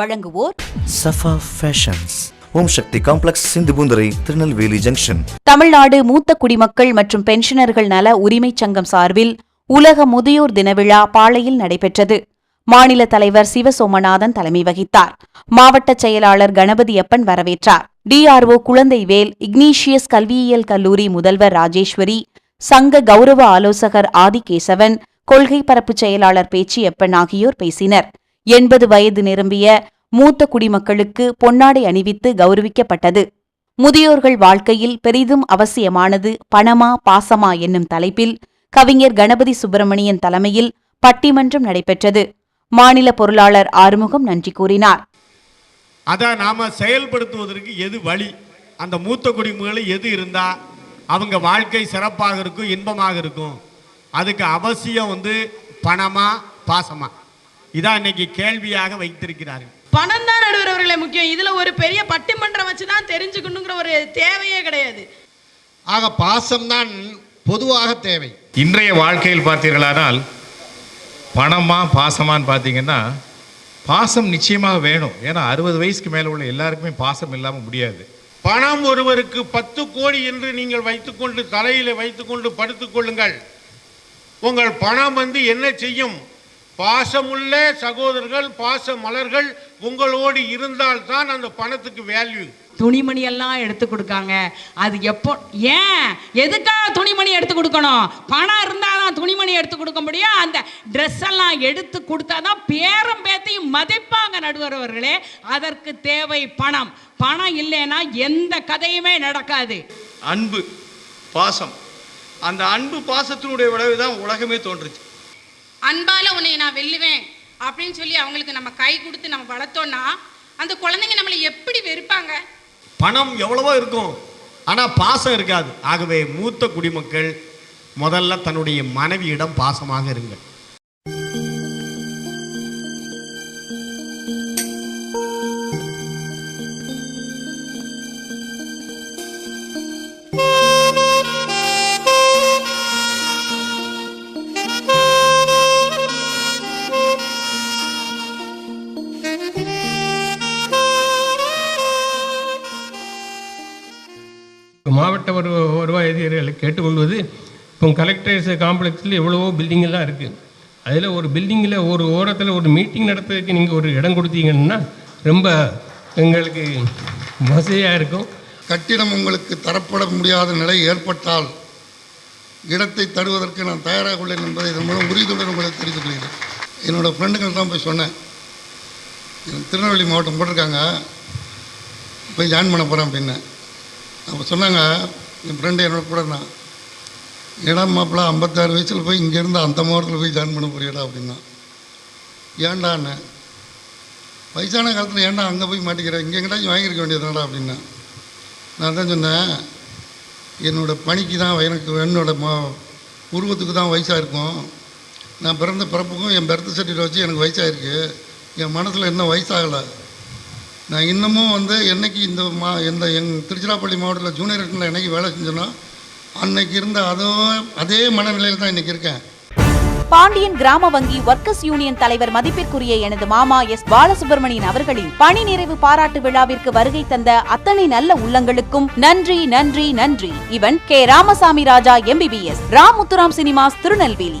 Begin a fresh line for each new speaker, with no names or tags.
வழங்குவோர்
Safa fashions Om Shakti complex Sindhupoonthurai Tirunelveli junction
Tamil Nadu மூத்த குடிமக்கள் மற்றும் பென்ஷனர்கள் நல உரிமைச் சங்கம் சார்பில் உலக முதியோர் தின விழா பாளையில் நடைபெற்றது. மாநில தலைவர் சிவசோமநாதன் தலைமை வகித்தார். மாவட்ட செயலாளர் கணபதியப்பன் வரவேற்றார். டிஆர்ஓ குழந்தைவேல் இக்னீஷியஸ் கல்வியியல் கல்லூரி முதல்வர் ராஜேஸ்வரி சங்க கௌரவ ஆலோசகர் ஆதிகேசவன் கொள்கை பரப்பு செயலாளர் பேச்சியப்பன் ஆகியோர் பேசினர். எண்பது வயது நிரம்பிய மூத்த குடிமக்களுக்கு பொன்னாடை அணிவித்து கௌரவிக்கப்பட்டது. முதியோர்கள் வாழ்க்கையில் பெரிதும் அவசியமானது பணமா பாசமா என்னும் தலைப்பில் கவிஞர் கணபதி சுப்பிரமணியன் தலைமையில் பட்டிமன்றம் நடைபெற்றது. மாநில பொருளாளர் ஆறுமுகம் நன்றி கூறினார்.
அதை நாம செயல்படுத்துவதற்கு எது வழி? அந்த மூத்த குடிமக்கள் எது இருந்தா அவங்க வாழ்க்கை சிறப்பாக இருக்கும் இன்பமாக இருக்கும். அதுக்கு அவசியம் வந்து பணமா பாசமா? இதான் இன்னைக்கு கேள்வியாக வைத்திருக்கிறார்கள்.
பணம் தான் நடுவர் அவர்களே முக்கியம். இதுல ஒரு பெரிய பட்டிமன்றம் வச்சு தான் தெரிஞ்சுக்கணுங்கிற ஒரு தேவையே கிடையாது.
ஆக பாசம்தான் பொதுவாக தேவை.
இன்றைய வாழ்க்கையில் பார்த்தீர்களானால் பணமா பாசமான்னு பார்த்தீங்கன்னா பாசம் நிச்சயமாக வேணும். ஏன்னா அறுபது வயசுக்கு மேலே உள்ள எல்லாருக்குமே பாசம் இல்லாமல் முடியாது.
பணம் ஒருவருக்கு பத்து கோடி என்று நீங்கள் வைத்துக்கொண்டு தலையில வைத்துக்கொண்டு படுத்துக் கொள்ளுங்கள். உங்கள் பணம் வந்து என்ன செய்யும்? பாசமுள்ள சகோதரர்கள் பாச மலர்கள் உங்களோடு இருந்தால்தான் அந்த பணத்துக்கு வேல்யூ
துணிமணி எல்லாம் எடுத்து கொடுக்காங்க. அது எப்போ ஏன்? எதுக்காக துணிமணி எடுத்து கொடுக்கணும்? பணம் இருந்தால் தான் துணிமணி எடுத்து கொடுக்க முடியும். அந்த ட்ரெஸ் எல்லாம் எடுத்து கொடுத்தா தான் பேரம் பேத்தையும் மதிப்பாங்க நடுவர் அவர்களே. அதற்கு தேவை பணம். பணம் இல்லைன்னா எந்த கதையுமே நடக்காது.
அன்பு பாசம். அந்த அன்பு பாசத்தினுடைய விளைவு தான் உலகமே தோன்றுச்சு.
அன்பால் உன்னை நான் வெல்லுவேன் அப்படின்னு சொல்லி அவங்களுக்கு நம்ம கை கொடுத்து நம்ம வளர்த்தோன்னா அந்த குழந்தைங்க நம்மளை எப்படி வெறுப்பாங்க?
பணம் எவ்வளவோ இருக்கும் ஆனால் பாசம் இருக்காது. ஆகவே மூத்த குடிமக்கள் முதல்ல தன்னுடைய மனைவியிடம் பாசமாக இருங்கள்.
வருவாய் கேட்டுக்கொள்வது இப்போ கலெக்டர்ஸ் காம்ப்ளெக்ஸில் எவ்வளவோ பில்டிங் எல்லாம் இருக்குது அதில் ஒரு பில்டிங்கில் ஒரு ஓரத்தில் ஒரு மீட்டிங் நடத்துறதுக்கு நீங்கள் ஒரு இடம் கொடுத்தீங்கன்னா ரொம்ப எங்களுக்கு வசதியாக இருக்கும்.
கட்டிடம் உங்களுக்கு தரப்பட முடியாத நிலை ஏற்பட்டால் இடத்தை தருவதற்கு நான் தயாராக உள்ளேன் என்பதை இதன் மூலம் உறுதியுடன் உங்களுக்கு தெரிந்து கொள்கிறேன். என்னோடய ஃப்ரெண்டுகள் தான் போய் சொன்னேன். திருநெல்வேலி மாவட்டம் போட்டிருக்காங்க. போய் ஜாயின் பண்ண போகிறேன் அப்படின்னு. அப்போ சொன்னாங்க என் ஃப்ரெண்டு என்னோட கூட நான் இடம் மாப்பிள்ள ஐம்பத்தாறு வயசில் போய் இங்கேருந்து அந்த மாவட்டத்தில் போய் ஜாயின் பண்ண போறியடா அப்படின்னா. ஏண்டான்னு வயசான காலத்தில் ஏன்டா அங்கே போய் மாட்டிக்கிறேன் இங்கே எங்கேயாச்சும் வாங்கியிருக்க வேண்டியதுடா அப்படின்னா. நான் தான் சொன்னேன் என்னோடய பணிக்கு தான் எனக்கு என்னோட ம உருவத்துக்கு தான் வயசாக இருக்கும் நான் பிறந்த பிறப்புக்கும் என் பர்த் சர்டிஃபிகேட் வச்சு எனக்கு வயசாகிருக்கு என் மனசில் இன்னும் வயசாகலை. நான் இன்னமும் வந்து என்னைக்கு இந்த மா இந்த எங் திருச்சிராப்பள்ளி மாவட்டத்தில் ஜூனியர் ரெட்டில் என்றைக்கு வேலை செஞ்சனோ அன்னைக்கு இருந்த அதுவும் அதே மனநிலையில் தான் இன்றைக்கி இருக்கேன்.
பாண்டியன் கிராம வங்கி ஒர்க்கர்ஸ் யூனியன் தலைவர் மதிப்பிற்குரிய எனது மாமா எஸ் பாலசுப்ரமணியன் அவர்களின் பணி நிறைவு பாராட்டு விழாவிற்கு வருகை தந்த அத்தனை நல்ல உள்ளங்களுக்கும் நன்றி நன்றி நன்றி. இவன் K. Ramasamy Raja MBBS Ram Muthuram cinemas Tirunelveli.